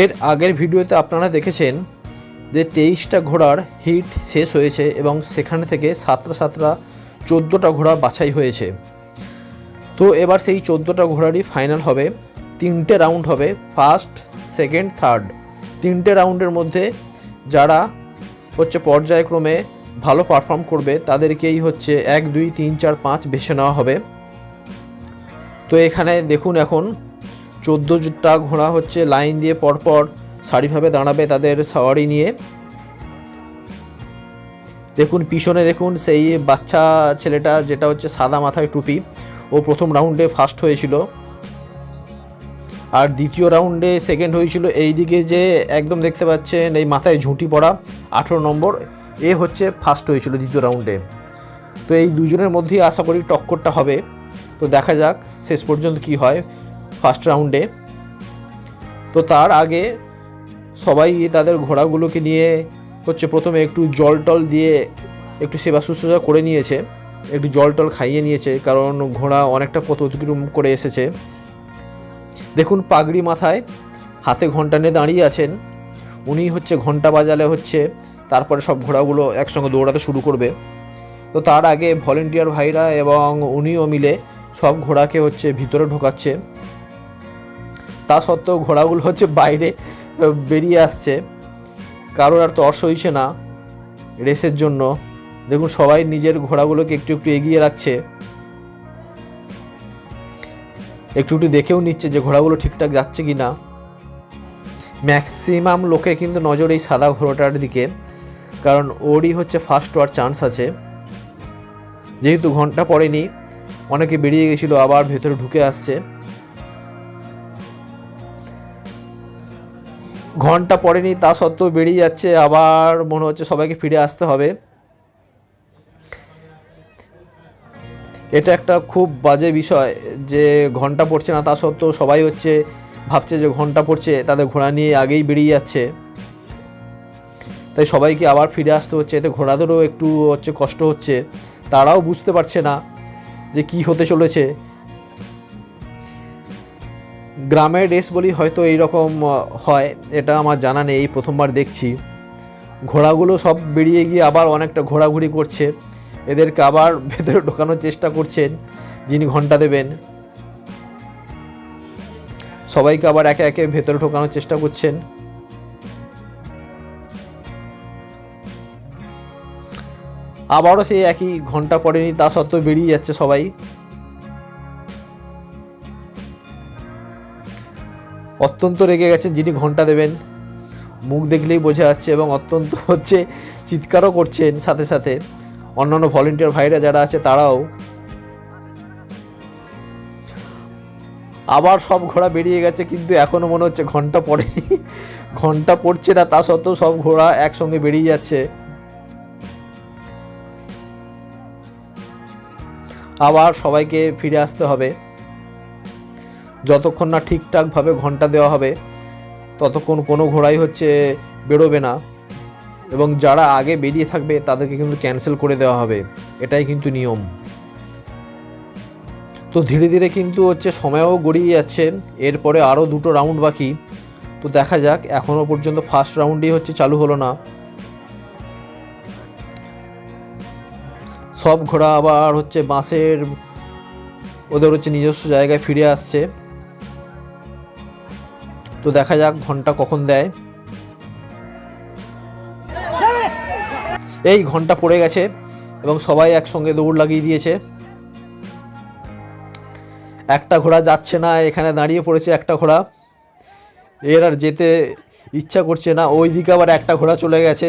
এর আগের ভিডিওতে আপনারা দেখেছেন যে তেইশটা ঘোড়ার হিট শেষ হয়েছে এবং সেখানে থেকে সাতটা সাতটা চোদ্দোটা ঘোড়া বাছাই হয়েছে। তো এবার সেই চোদ্দোটা ঘোড়ারই ফাইনাল হবে। তিনটে রাউন্ড হবে ফার্স্ট সেকেন্ড থার্ড তিনটে রাউন্ডের মধ্যে যারা হচ্ছে পর্যায়ক্রমে ভালো পারফর্ম করবে, তাদেরকেই হচ্ছে এক, দুই, তিন, চার, পাঁচ বেছে নেওয়া হবে। তো এখানে দেখুন এখন চোদ্দোটা ঘোড়া হচ্ছে, লাইন দিয়ে পরপর সারিভাবে দাঁড়াবে তাদের সাওয়ারি নিয়ে। দেখুন, পিছনে দেখুন, সেই বাচ্চা ছেলেটা, যেটা হচ্ছে সাদা মাথায় টুপি, ও প্রথম রাউন্ডে ফার্স্ট হয়েছিল। আর দ্বিতীয় রাউন্ডে সেকেন্ড হয়েছিল এই দিকে যে একদম দেখতে পাচ্ছেন, এই মাথায় ঝুঁটি পড়া, আঠেরো নম্বর, এ হচ্ছে ফার্স্ট হয়েছিল দ্বিতীয় রাউন্ডে। তো এই দুজনের মধ্যেই আশা করি টক্করটা হবে। তো দেখা যাক, শেষ পর্যন্ত কি হয়। ফার্স্ট রাউন্ডে। তো তার আগে সবাই তাদের ঘোড়াগুলোকে নিয়ে হচ্ছে প্রথমে একটু জল টল দিয়ে একটু সেবা শুশ্রূষা করে নিয়েছে। একটু জল টল খাইয়ে নিয়েছে, কারণ ঘোড়া অনেকটা পথ অতিক্রম করে এসেছে। দেখুন পাগড়ি মাথায় হাতে ঘণ্টা নিয়ে দাঁড়িয়ে আছেন। উনি হচ্ছে ঘণ্টা বাজালে হচ্ছে তারপরে সব ঘোড়াগুলো একসঙ্গে দৌড়াতে শুরু করবে। তো তার আগে ভলেন্টিয়ার ভাইরা এবং উনিও মিলে সব ঘোড়াকে হচ্ছে ভিতরে ঢোকাচ্ছে। তা সত্ত্বেও ঘোড়াগুলো হচ্ছে বাইরে বেরিয়ে আসছে। কারোর আর তর্স হইছে না রেসের জন্য। দেখুন, সবাই নিজের ঘোড়াগুলোকে একটু একটু এগিয়ে রাখছে। একটু একটু দেখেও নিচ্ছে যে ঘোড়াগুলো ঠিকঠাক যাচ্ছে কি না ম্যাক্সিমাম লোকের কিন্তু নজর এই সাদা ঘোড়াটার দিকে, কারণ ওরই হচ্ছে ফার্স্ট হওয়ার চান্স আছে। যেহেতু ঘণ্টা পড়েনি, অনেকে বেরিয়ে গেছিল, আবার ভেতরে ঢুকে আসছে। ঘণ্টা পড়েনি, তা সত্ত্বেও বেরিয়ে যাচ্ছে, আবার মনে হচ্ছে সবাইকে ফিরে আসতে হবে। এটা একটা খুব বাজে বিষয় যে ঘণ্টা পড়ছে না, তা সত্ত্বেও সবাই হচ্ছে, ভাবছে যে ঘণ্টা পড়ছে, তাদের ঘোড়া নিয়ে আগেই বেরিয়ে যাচ্ছে। তাই সবাইকে আবার ফিরে আসতে হচ্ছে, এতে ঘোড়াদেরও একটু হচ্ছে কষ্ট হচ্ছে। তারাও বুঝতে পারছে না যে কি হতে চলেছে। গ্রামের রেস বলি হয়তো এইরকম হয়, এটা আমার জানা নেই, এই প্রথমবার দেখছি। ঘোড়াগুলো সব বেরিয়ে গিয়ে আবার অনেকটা ঘোরাঘুরি করছে। এদেরকে আবার ভেতরে ঢোকানোর চেষ্টা করছেন, যিনি ঘণ্টা দেবেন। সবাইকে আবার একে একে ভেতরে ঢোকানোর চেষ্টা করছেন। আবারও সেই একই ঘণ্টা পড়েনি, তা সত্ত্বেও বেরিয়ে যাচ্ছে সবাই। অত্যন্ত রেগে গেছেন যিনি ঘণ্টা দেবেন। মুখ দেখলেই বোঝা যাচ্ছে এবং অত্যন্ত হচ্ছে চিৎকারও করছেন সাথে সাথে। অন্যান্য ভলেন্টিয়ার ভাইরা যারা আছে তারাও। আবার সব ঘোড়া বেরিয়ে গেছে, কিন্তু এখনও মনে হচ্ছে ঘণ্টা পড়েনি। ঘণ্টা পড়ছে না, তা সত্ত্বেও সব ঘোড়া একসঙ্গে বেরিয়ে যাচ্ছে। আবার সবাইকে ফিরে আসতে হবে। যতক্ষণ না ঠিকঠাকভাবে ঘণ্টা দেওয়া হবে, ততক্ষণ কোনো ঘোড়াই হচ্ছে বেরোবে না। এবং যারা আগে বেরিয়ে থাকবে, তাদেরকে কিন্তু ক্যান্সেল করে দেওয়া হবে। এটাই কিন্তু নিয়ম। তো ধীরে ধীরে কিন্তু হচ্ছে সময়ও গড়িয়ে যাচ্ছে। এরপরে আরও দুটো রাউন্ড বাকি। তো দেখা যাক, এখনও পর্যন্ত ফার্স্ট রাউন্ডই হচ্ছে চালু হলো না। সব ঘোড়া আবার হচ্ছে বাসের ওদের হচ্ছে নিজস্ব জায়গায় ফিরে আসছে। তো দেখা যাক ঘণ্টা কখন দেয়। এই ঘণ্টা পড়ে গেছে এবং সবাই একসঙ্গে দৌড় লাগিয়ে দিয়েছে। একটা ঘোড়া যাচ্ছে না, এখানে দাঁড়িয়ে পড়েছে একটা ঘোড়া। এর আর যেতে ইচ্ছা করছে না ওই দিকে আবার একটা ঘোড়া চলে গেছে।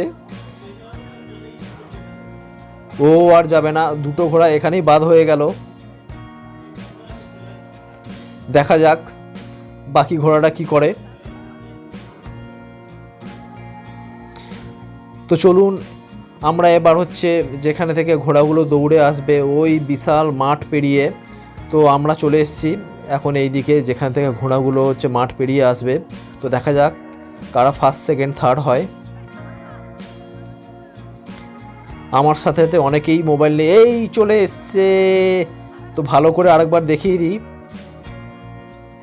ও আর যাবে না, দুটো ঘোড়া এখানেই বাদ হয়ে গেল। দেখা যাক। বাকি ঘোড়াটা কি করে? তো চলুন, আমরা এবার হচ্ছে যেখানে থেকে ঘোড়াগুলো দৌড়ে আসবে, ওই বিশাল মাঠ পেরিয়ে তো আমরা চলে এসেছি। এখন এই দিকে যেখান থেকে ঘোড়াগুলো হচ্ছে মাঠ পেরিয়ে আসবে। তো দেখা যাক কারা ফার্স্ট সেকেন্ড থার্ড হয়। আমার সাথে অনেকেই মোবাইল নিয়ে, এই চলে এসছে। তো ভালো করে আরেকবার দেখিয়ে দিই।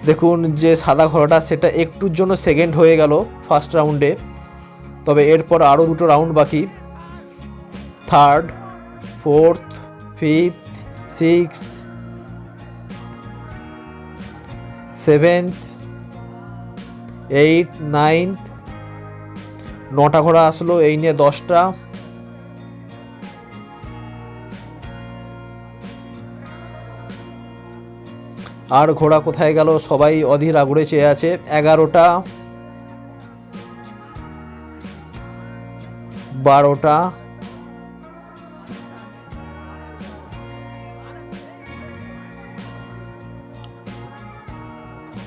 দেখুন যে সাদা ঘোড়াটা, সেটা একটুর জন্য সেকেন্ড হয়ে গেল ফার্স্ট রাউন্ডে তবে এরপর আরও দুটো রাউন্ড বাকি। Third fourth fifth six seventh eight ninth নটা ঘোড়া আসলো, এই নিয়ে দশটা। আর ঘোড়া কোথায় গেল? সবাই অধীর আগ্রহে চেয়ে আছে। এগারোটা, বারোটা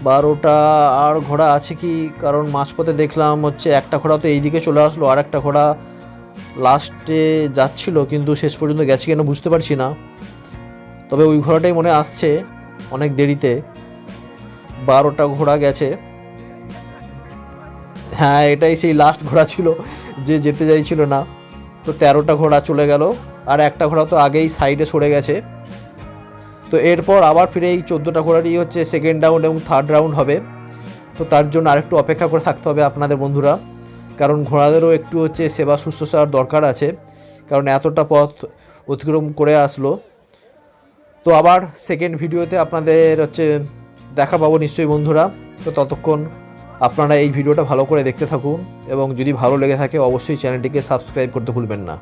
বারোটা, আর ঘোড়া আছে কি? কারণ মাঝপথে দেখলাম হচ্ছে একটা ঘোড়া তো এইদিকে চলে আসলো, আর একটা ঘোড়া লাস্টে যাচ্ছিল, কিন্তু শেষ পর্যন্ত গেছে কেন বুঝতে পারছি না। তবে ওই ঘোড়াটাই মনে আসছে। অনেক দেরিতে বারোটা ঘোড়া গেছে। হ্যাঁ এটাই সেই লাস্ট ঘোড়া ছিল, যে যেতে চাইছিল না। তো তেরোটা ঘোড়া চলে গেল, আর একটা ঘোড়া তো আগেই সাইডে সরে গেছে। তো এরপর আবার ফিরে এই চোদ্দোটা ঘোড়ারই হচ্ছে সেকেন্ড রাউন্ড এবং থার্ড রাউন্ড হবে। তো তার জন্য আরেকটু অপেক্ষা করে থাকতে হবে আপনাদের বন্ধুরা, কারণ ঘোড়াদেরও একটু হচ্ছে সেবা শুশ্রূষার দরকার আছে, কারণ এতটা পথ অতিক্রম করে আসলো। তো আবার সেকেন্ড ভিডিওতে আপনাদের হচ্ছে দেখা পাবো নিশ্চয়ই বন্ধুরা। তো ততক্ষণ আপনারা এই ভিডিওটা ভালো করে দেখতে থাকুন এবং যদি ভালো লেগে থাকে অবশ্যই চ্যানেলটিকে সাবস্ক্রাইব করতে ভুলবেন না।